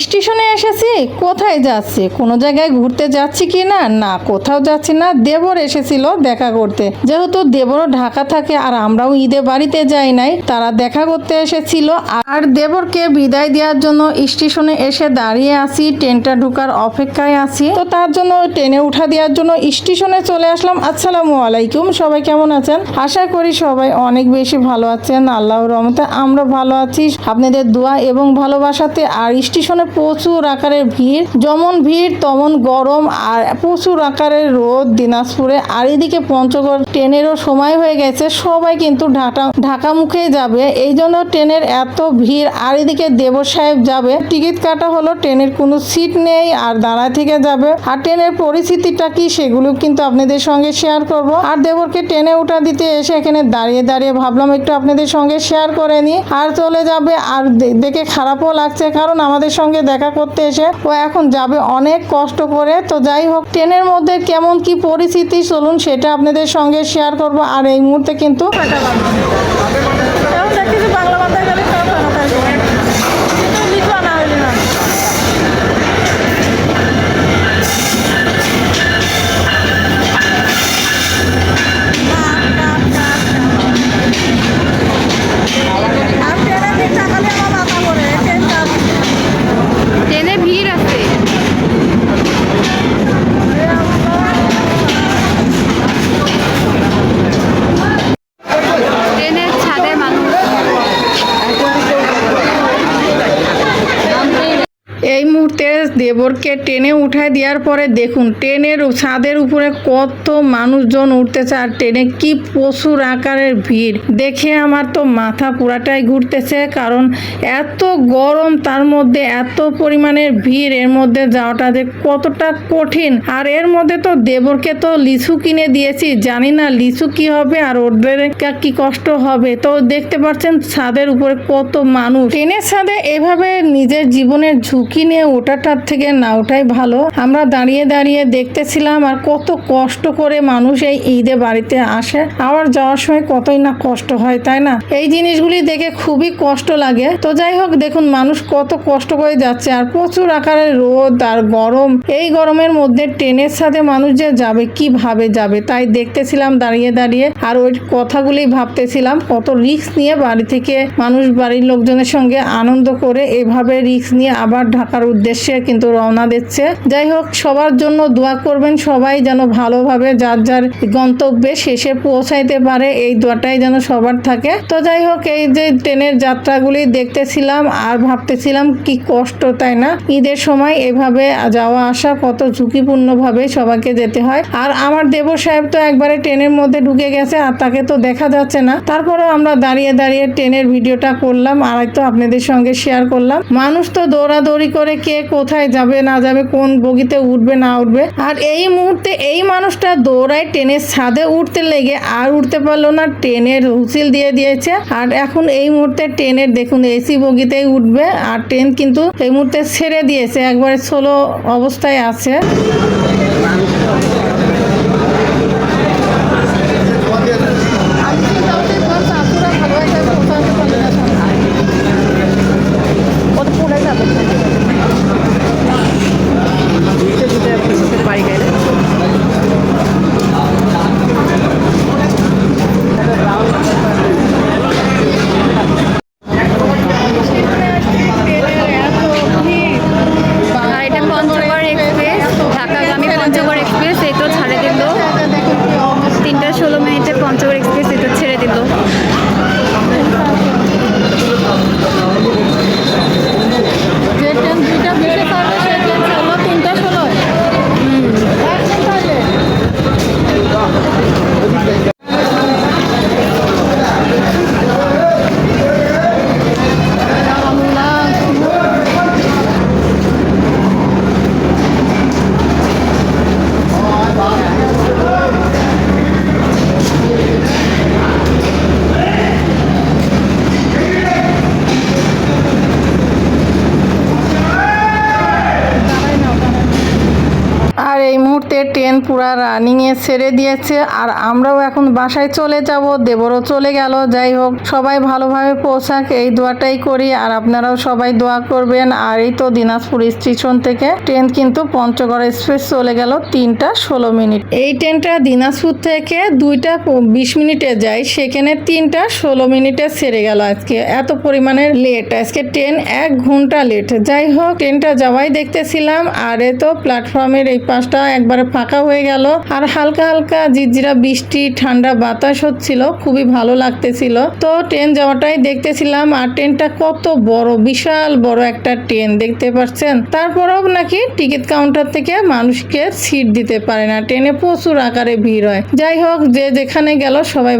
স্টেশনে এসেছি, কোথায় যাচ্ছি? কোনো জায়গায় ঘুরতে যাচ্ছি কি না? না, কোথাও যাচ্ছি না। দেবর এসেছিল দেখা করতে। যেহেতু দেবরও ঢাকা থাকে আর আমরাও ঈদে বাড়িতে যাই নাই, তারা দেখা করতে এসেছিল। আর দেবরকে বিদায় দেওয়ার জন্য স্টেশনে এসে দাঁড়িয়ে আছি, ট্রেনটা ঢুকার অপেক্ষায় আছি। তো তার জন্য ট্রেনে উঠা দেওয়ার জন্য স্টেশনে চলে আসলাম। আসসালামু আলাইকুম, সবাই কেমন আছেন? আশা করি সবাই অনেক বেশি ভালো আছেন। আল্লাহর রহমতে আমরা ভালো আছি। আপনাদের দোয়া এবং ভালোবাসাতে আর স্টেশনে প্রচুর আকারের ভিড়। যেমন ভিড়, তেমন গরম আর প্রচুর আকারের রোদ দিনাজপুরে। আর এদিকে পঞ্চগড় ট্রেনেরও সময় হয়ে গেছে, সবাই কিন্তু ঢাকা ঢাকা মুখে যাবে। এই জন্য ট্রেনের এত ভিড়, আর এদিকে দেব সাহেব যাবে। টিকিট কাটা হলো, ট্রেনের কোনো সিট নেই, আর দাঁড়ায় থেকে যাবে। আর ট্রেনের পরিস্থিতিটা কি, সেগুলো কিন্তু আপনাদের সঙ্গে শেয়ার করব। আর দেবরকে ট্রেনে উঠা দিতে এসে এখানে দাঁড়িয়ে দাঁড়িয়ে ভাবলাম, একটু আপনাদের সঙ্গে শেয়ার করে নিই। আর চলে যাবে, আর দেখে খারাপও লাগছে, কারণ আমাদের সঙ্গে দেখা করতে এসে ও এখন যাবে অনেক কষ্ট করে। তো যাই হোক, ট্রেনের মধ্যে কেমন কি পরিস্থিতি, চলুন সেটা আপনাদের সঙ্গে শেয়ার করব। আর এই মুহূর্তে কিন্তু বাংলা দেবরকে ট্রেনে উঠায় দেওয়ার পরে দেখুন ট্রেনের ছাদের উপরে কত মানুষজন উঠতেছে আর ট্রেনে কি প্রচুর আকারের ভিড়। দেখে আমার তো মাথা পুরাটাই ঘুরতেছে, কারণ এত গরম তার মধ্যে, এত পরিমাণের ভিড় এর মধ্যে যাওয়াটা যে কতটা কঠিন। আর এর মধ্যে তো দেবরকে তো লিচু কিনে দিয়েছি, জানি না লিচু কি হবে আর ওদের কা- কষ্ট হবে। তো দেখতে পাচ্ছেন ছাদের উপরে কত মানুষ। ট্রেনের ছাদে এভাবে নিজের জীবনের ঝুঁকি নিয়ে ওঠাটার থেকে না ওঠাই ভালো। আমরা দাঁড়িয়ে দাঁড়িয়ে দেখতেছিলাম আর কত কষ্ট করে মানুষ এই ঈদে বাড়িতে আসে। আবার যাওয়ার সময় কতই না কষ্ট হয়, তাই না? এই জিনিসগুলি দেখে খুবই কষ্ট লাগে। তো যাই হোক, দেখুন মানুষ কত কষ্ট করে যাচ্ছে। আর প্রচুর আকারের রোদ আর গরম। এই গরমের মধ্যে ট্রেনের সাথে মানুষ যে যাবে, কীভাবে যাবে, তাই দেখতেছিলাম দাঁড়িয়ে দাঁড়িয়ে। আর ওই কথাগুলি ভাবতেছিলাম, কত রিস্ক নিয়ে বাড়ি থেকে মানুষ, বাড়ির লোকজনের সঙ্গে আনন্দ করে এভাবে রিস্ক নিয়ে আবার ঢাকার উদ্দেশ্যে কিন্তু রওনা দিচ্ছে। যাই হোক, সবার জন্য দোয়া করবেন সবাই যেন ভালোভাবে যার যার গন্তব্যে শেষে পৌঁছাইতে পারে, এই দোয়াটাই যেন সবার থাকে। তো যাই হোক, এই যে ট্রেনের যাত্রাগুলি দেখতেছিলাম আর ভাবতেছিলাম কি কষ্ট, তাই না? ঈদের সময় এভাবে যাওয়া আসা কত ঝুঁকিপূর্ণভাবে সবাইকে যেতে হয়। আর আমার দেব সাহেব তো একবারে ট্রেনের মধ্যে ঢুকে গেছে আর তাকে তো দেখা যাচ্ছে না। তারপরেও আমরা দাঁড়িয়ে দাঁড়িয়ে ট্রেনের ভিডিওটা করলাম, আর তো আপনাদের সঙ্গে শেয়ার করলাম। মানুষ তো দৌড়াদৌড়ি করে কে কোথায় যাবে, না যাবে, কোন বগিতে উঠবে, না উঠবে। আর এই মুহূর্তে এই মানুষটা দৌড়ায় ট্রেনের ছাদে উঠতে লেগে আর উঠতে পারল না, ট্রেনের হুসিল দিয়ে দিয়েছে। আর এখন এই মুহূর্তে ট্রেনের দেখুন, এসি বগিতেই উঠবে আর ট্রেন কিন্তু এই মুহূর্তে ছেড়ে দিয়েছে, একবারে ষোলো অবস্থায় আছে। মুহূর্তে ট্রেন পুরা রানিং এ ছেড়ে দিয়েছে আর আমরাও এখন বাসায় চলে যাব। দেবরও চলে গেল। যাই হোক, সবাই ভালোভাবে পৌঁছাক এই দোয়াটাই করি আর আপনারাও সবাই দোয়া করবেন। আর এই তো দিনাজপুর স্টেশন থেকে ট্রেন কিন্তু পঞ্চগড় এক্সপ্রেস চলে গেল তিনটা ষোলো মিনিট। এই ট্রেনটা দিনাজপুর থেকে দুইটা বিশ মিনিটে যায়। সেখানে তিনটা ষোলো মিনিটে ছেড়ে গেল আজকে। এত পরিমাণের লেট আজকে ট্রেন এক ঘণ্টা লেট যাই হোক, ট্রেনটা যাওয়াই দেখতেছিলাম। আর এ তো প্ল্যাটফর্মের এই পাশটা একবারে ফাঁকা হয়ে গেল। আর হালকা হালকা জিজিরা বৃষ্টি, ঠান্ডা বাতাস হচ্ছিল, খুবই ভালো লাগতেছিল। তো ট্রেন যাওয়াটাই দেখতেছিলাম, আর ট্রেনটা কত বড়, বিশাল বড় একটা ট্রেন, দেখতে পাচ্ছেন? তারপরেও নাকি টিকিট কাউন্টার থেকে মানুষকে সিট দিতে পারে না। ট্রেনে প্রচুর আকারে ভিড় হয়। যাই হোক, যে যেখানে গেল সবাই